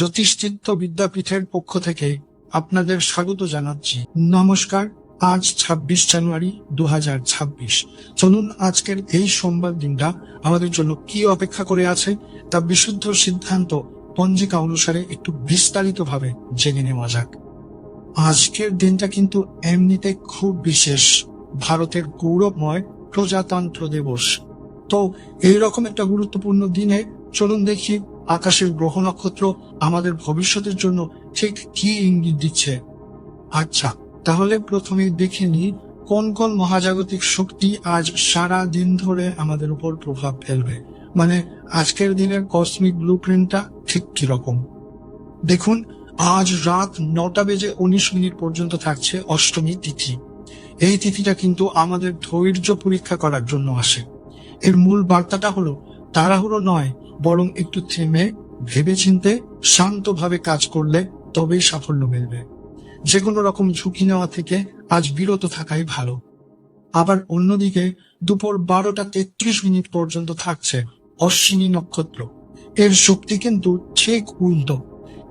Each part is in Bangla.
জ্যোতিষচিত্ত বিদ্যাপীঠের পক্ষ থেকে আপনাদের স্বাগত জানাচ্ছি। নমস্কার, আজ ছাব্বিশ জানুয়ারি দু হাজার ছাব্বিশ। চলুন আজকের এই সোমবার দিনটা আমাদের জন্য কি অপেক্ষা করে আছে তা বিশুদ্ধ সিদ্ধান্ত পঞ্জিকা অনুসারে একটু বিস্তারিতভাবে জেনে নেওয়া যাক। আজকের দিনটা কিন্তু এমনিতে খুব বিশেষ। ভারতের গৌরবময় প্রজাতন্ত্র দিবস। তো এইরকম একটা গুরুত্বপূর্ণ দিনে চলুন দেখি আকাশের গ্রহ নক্ষত্র আমাদের ভবিষ্যতের জন্য ঠিক কি ইঙ্গিত দিচ্ছে? আচ্ছা তাহলে প্রথমে দেখে নিই কোন কোন মহাজাগতিক শক্তি আজ সারা দিন ধরে আমাদের উপর প্রভাব ফেলবে। মানে আজকের দিনের কসমিক ব্লু প্রিন্টটা ঠিক কীরকম? দেখুন, আজ রাত নটা বেজে উনিশ মিনিট পর্যন্ত থাকছে অষ্টমী তিথি। এই তিথিটা কিন্তু আমাদের ধৈর্য পরীক্ষা করার জন্য আসে। এর মূল বার্তাটা হলো, তাড়াহুড়ো নয় বরং একটু থেমে, ভেবেচিন্তে শান্তভাবে কাজ করলে তবেই সাফল্য মিলবে। যে কোনো রকম ঝুঁকি নেওয়া থেকে আজ বিরত থাকাই ভালো। আবার অন্যদিকে, দুপুর বারোটা তেত্রিশ মিনিট পর্যন্ত থাকছে অশ্বিনী নক্ষত্র। এর শক্তি কিন্তু ঠিক উল্টো।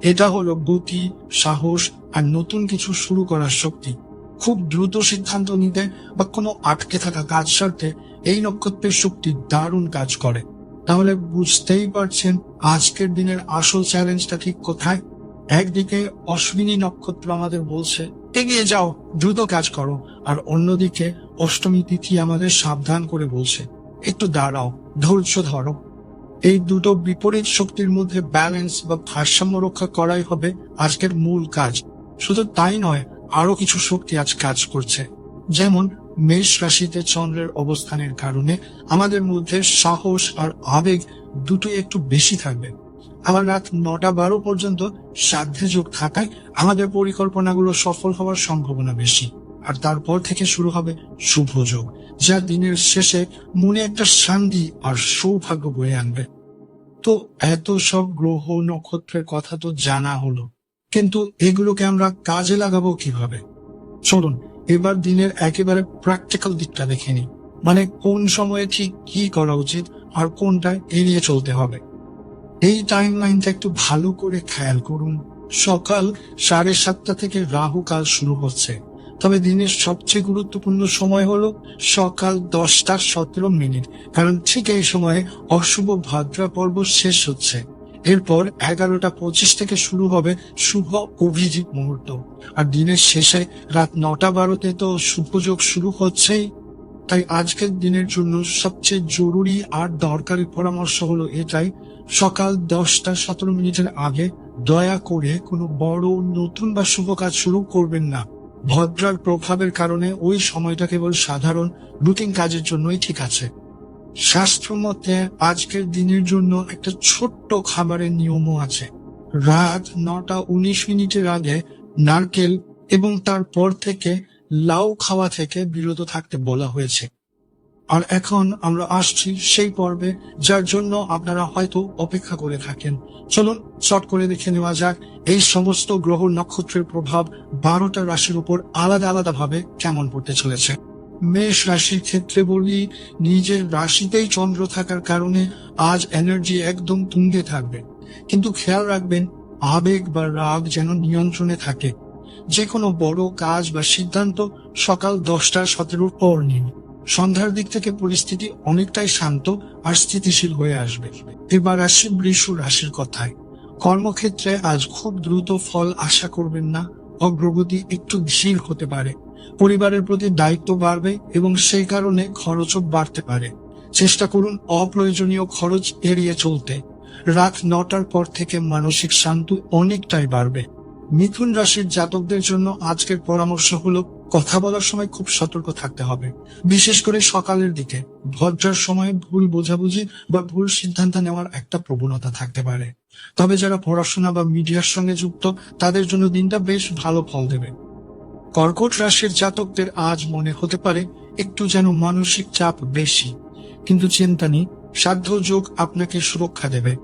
এটা হলো গতি, সাহস আর নতুন কিছু শুরু করার শক্তি। খুব দ্রুত সিদ্ধান্ত নিতে বা কোনো আটকে থাকা কাজ সারতে এই নক্ষত্রের শক্তি দারুণ কাজ করে। তাহলে বুঝতেই পারছেন আজকের দিনের আসল চ্যালেঞ্জটা ঠিক কোথায়? একদিকে অশ্বিনী নক্ষত্র আমাদের বলছে, এগিয়ে যাও, দ্রুত কাজ করো। আর অন্যদিকে অষ্টমী তিথি আমাদের সাবধান করে বলছে, একটু দাঁড়াও, ধৈর্য ধরো। এই দুটো বিপরীত শক্তির মধ্যে ব্যালেন্স বা ভারসাম্য রক্ষা করাই হবে আজকের মূল কাজ। শুধু তাই নয় আরও কিছু শক্তি আজ কাজ করছে। যেমন মেষ রাশিতে চন্দ্রের অবস্থানের কারণে আমাদের মধ্যে সাহস আর আবেগ দুটোই একটু বেশি থাকবে। আবার রাত নটা বারো পর্যন্ত সাধ্যে যোগ থাকায় আমাদের পরিকল্পনাগুলো সফল হওয়ার সম্ভাবনা বেশি। আর তারপর থেকে শুরু হবে শুভ যোগ, যা দিনের শেষে মনে একটা শান্তি আর সৌভাগ্য বয়ে আনবে। তো এত সব গ্রহ নক্ষত্রের কথা তো জানা হলো, কিন্তু এগুলোকে আমরা কাজে লাগাবো কীভাবে? চলুন এবার দিনের একেবারে প্র্যাকটিক্যাল দিকটা দেখে নিই। মানে কোন সময়ে ঠিক কি করা উচিত আর কোনটা এড়িয়ে চলতে হবে। এই টাইম লাইনটা একটু ভালো করে খেয়াল করুন। সকাল সাড়ে সাতটা থেকে রাহু কাল শুরু হচ্ছে। তবে দিনের সবচেয়ে গুরুত্বপূর্ণ সময় হল সকাল দশটা সতেরো মিনিট। কারণ ঠিক এই সময়ে অশুভ ভাদ্রা পর্ব শেষ হচ্ছে। এরপর এগারোটা পঁচিশ থেকে শুরু হবে শুভ অভিজিৎ মুহূর্ত। আর দিনের শেষে রাত নটা বারোতে তো শুভযোগ শুরু হচ্ছেই। তাই আজকের দিনের জন্য সবচেয়ে জরুরি আর দরকারি পরামর্শ হলো এটাই, সকাল দশটা সতেরো মিনিটের আগে দয়া করে কোনো বড়, নতুন বা শুভ কাজ শুরু করবেন না। ভদ্রার প্রভাবের কারণে ওই সময়টা কেবল সাধারণ রুটিন কাজের জন্যই ঠিক আছে। শাস্ত্র মতে আজকের দিনের জন্য একটা ছোট্ট খাবারের নিয়মও আছে। রাত নটা উনিশ মিনিটের আগে নারকেল এবং তারপর থেকে লাউ খাওয়া থেকে বিরত থাকতে বলা হয়েছে। আর এখন আমরা আসছি সেই পর্বে, যার জন্য আপনারা হয়তো অপেক্ষা করে থাকেন। চলুন, চট করে দেখে নেওয়া যাক, এই সমস্ত গ্রহ নক্ষত্রের প্রভাব বারোটা রাশির উপর আলাদা আলাদা ভাবে কেমন পড়তে চলেছে। মেষ রাশির ক্ষেত্রে বলি, নিজের রাশিতেই চন্দ্র থাকার কারণে আজ এনার্জি একদম তুঙ্গে থাকবে। কিন্তু খেয়াল রাখবেন, আবেগ বা রাগ যেন নিয়ন্ত্রণে থাকে। যে কোনো বড় কাজ বা সিদ্ধান্ত সকাল দশটা সতেরোর পর নিন। সন্ধ্যার দিক থেকে পরিস্থিতি অনেকটাই শান্ত আর স্থিতিশীল হয়ে আসবে। এবার আসি বৃষ রাশির কথায়। কর্মক্ষেত্রে আজ খুব দ্রুত ফল আশা করবেন না, অগ্রগতি একটু ধীর হতে পারে। পরিবারের প্রতি দায়িত্ব বাড়বে এবং সেই কারণে খরচও বাড়তে পারে। চেষ্টা করুন অপ্রয়োজনীয় খরচ এড়িয়ে চলতে। রাত নটার পর থেকে মানসিক শান্তি অনেকটাই বাড়বে। মিথুন রাশির জাতকদের জন্য আজকের পরামর্শ হলো, কথা বলার সময় খুব সতর্ক থাকতে হবে। বিশেষ করে সকালের দিকে। ভদ্রার সময় ভুল বোঝাবুঝি বা ভুল সিদ্ধান্ত নেওয়ার একটা প্রবণতা থাকতে পারে। তবে যারা পড়াশোনা বা মিডিয়ার সঙ্গে যুক্ত, তাদের জন্য দিনটা বেশ ভালো ফল দেবে। কর্কট রাশির জাতকদের আজ মনে হতে পারে একটু যেন মানসিক চাপ বেশি। কিন্তু চিন্তা নেই, সাধ্য যোগ আপনাকে সুরক্ষা দেবে।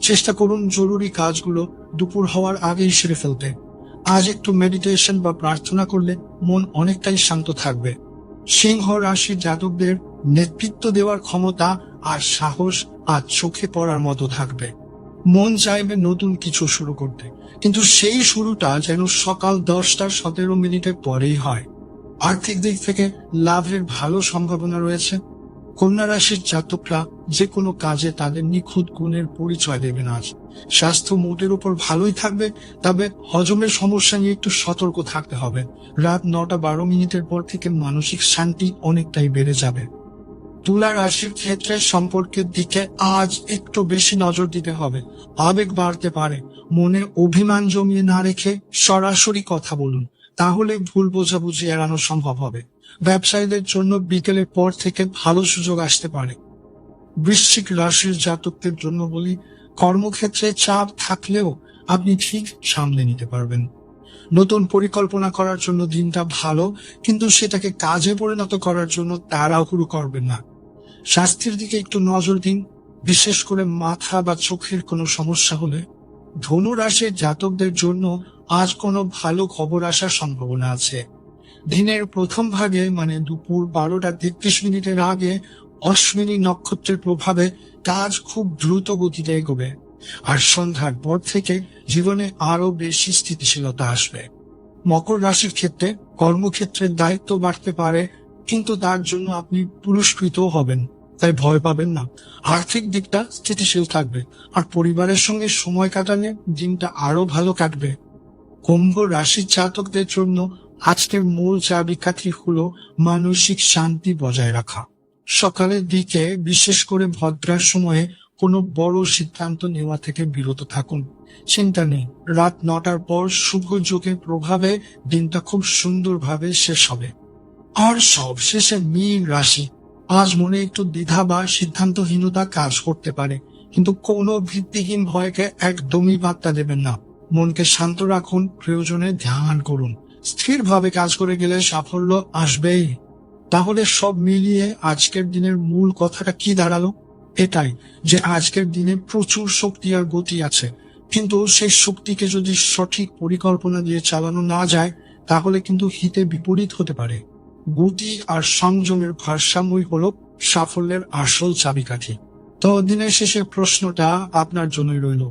চেষ্টা করুন জরুরি কাজগুলো দুপুর হওয়ার আগেই সেরে ফেলতে। আজ একটু মেডিটেশন বা প্রার্থনা করলে মন অনেকটাই শান্ত থাকবে। সিংহ রাশির জাতকদের নেতৃত্ব দেওয়ার ক্ষমতা আর সাহস আজ চোখে পড়ার মতো থাকবে। মন চাইবে নতুন কিছু শুরু করতে। কিন্তু সেই শুরুটা যেন সকাল দশটার সতেরো মিনিটের পরেই হয়। আর্থিক দিক থেকে লাভের ভালো সম্ভাবনা রয়েছে। কন্যা রাশির জাতকরা যে কোনো কাজে তাদের নিখুঁত গুণের পরিচয় দেবেন আজ। স্বাস্থ্য মোটের উপর ভালোই থাকবে, তবে হজমের সমস্যা নিয়ে একটু সতর্ক থাকতে হবে। রাত নটা বারো মিনিটের পর থেকে মানসিক শান্তি অনেকটাই বেড়ে যাবে। তুলা রাশির ক্ষেত্রে সম্পর্কের দিকে আজ একটু বেশি নজর দিতে হবে। আবেগ বাড়তে পারে। মনে অভিমান জমিয়ে না রেখে সরাসরি কথা বলুন। তাহলে ভুল বোঝাবুঝি এড়ানো সম্ভব হবে। ব্যবসায়ীদের জন্য বিকেলের পর থেকে ভালো সুযোগ আসতে পারে। বৃশ্চিক রাশির জাতকদের জন্য বলি, কর্মক্ষেত্রে চাপ থাকলেও আপনি ঠিক সামলে নিতে পারবেন। নতুন পরিকল্পনা করার জন্য দিনটা ভালো, কিন্তু সেটাকে কাজে পরিণত করার জন্য তাড়াহুড়ো করবেন না। স্বাস্থ্যের দিকে একটু নজর দিন। বিশেষ করে মাথা বা চোখের কোনো সমস্যা হলে ধনু রাশির জাতকদের জন্য আজ কোনো ভালো খবর আসার সম্ভাবনা আছে। দিনের প্রথম ভাগে মানে দুপুর বারোটা তেত্রিশ মিনিটের আগে অশ্বিনী নক্ষত্রের প্রভাবে কাজ খুব দ্রুত গতিতে এগোবে আর সন্ধ্যার পর থেকে জীবনে আরও বেশি স্থিতিশীলতা আসবে। মকর রাশির ক্ষেত্রে কর্মক্ষেত্রের দায়িত্ব বাড়তে পারে, কিন্তু তার জন্য আপনি পুরস্কৃত হবেন। তাই ভয় পাবেন না। আর্থিক দিকটা স্থিতিশীল থাকবে আর পরিবারের সঙ্গে সময় কাটালে দিনটা আরও ভালো কাটবে। কুম্ভ রাশির জাতকদের জন্য আজকের মূল চাবিকাঠি হলো মানসিক শান্তি বজায় রাখা। সকালের দিকে বিশেষ করে ভদ্রার সময়ে কোনো বড় সিদ্ধান্ত নেওয়া থেকে বিরত থাকুন। চিন্তা নেই, রাত নটার পর শুভ যোগের প্রভাবে দিনটা খুব সুন্দরভাবে শেষ হবে। আর সব শেষে মীন রাশি আজ মনে একটু দ্বিধা বা সিদ্ধান্তহীনতা কাজ করতে পারে, কিন্তু কোনো ভিত্তিহীন ভয়কে একদমই বার্তা দেবেন না। মনকে শান্ত রাখুন, প্রয়োজনে ধ্যান করুন। স্থিরভাবে কাজ করে গেলে সাফল্য আসবেই। তাহলে সব মিলিয়ে আজকের দিনের মূল কথাটা কি দাঁড়াল? এটাই যে আজকের দিনে প্রচুর শক্তি আর গতি আছে, কিন্তু সেই শক্তিকে যদি সঠিক পরিকল্পনা দিয়ে চালানো না যায়, তাহলে কিন্তু হিতে বিপরীত হতে পারে। গতি আর সংযমের ভারসাম্যই হলো সাফল্যের আসল চাবিকাঠি। তো দিনের শেষে প্রশ্নটা আপনার জন্যই রইল।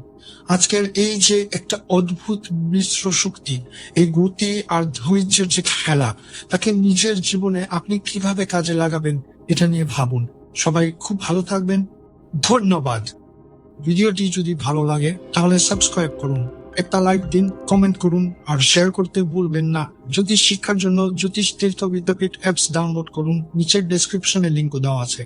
আজকের এই যে একটা অদ্ভুত মিশ্র শক্তি, এই গতি আর ধৈর্যের যে খেলা, তাকে নিজের জীবনে আপনি কীভাবে কাজে লাগাবেন এটা নিয়ে ভাবুন। সবাই খুব ভালো থাকবেন। ধন্যবাদ। ভিডিওটি যদি ভালো লাগে তাহলে সাবস্ক্রাইব করুন। একটা লাইক দিন কমেন্ট করুন আর শেয়ার করতে ভুলবেন না। জ্যোতিষ শিক্ষার জন্য জ্যোতিষ তীর্থ বিদ্যাপীঠ অ্যাপস ডাউনলোড করুন, নিচের ডেসক্রিপশনে লিঙ্ক দেওয়া আছে।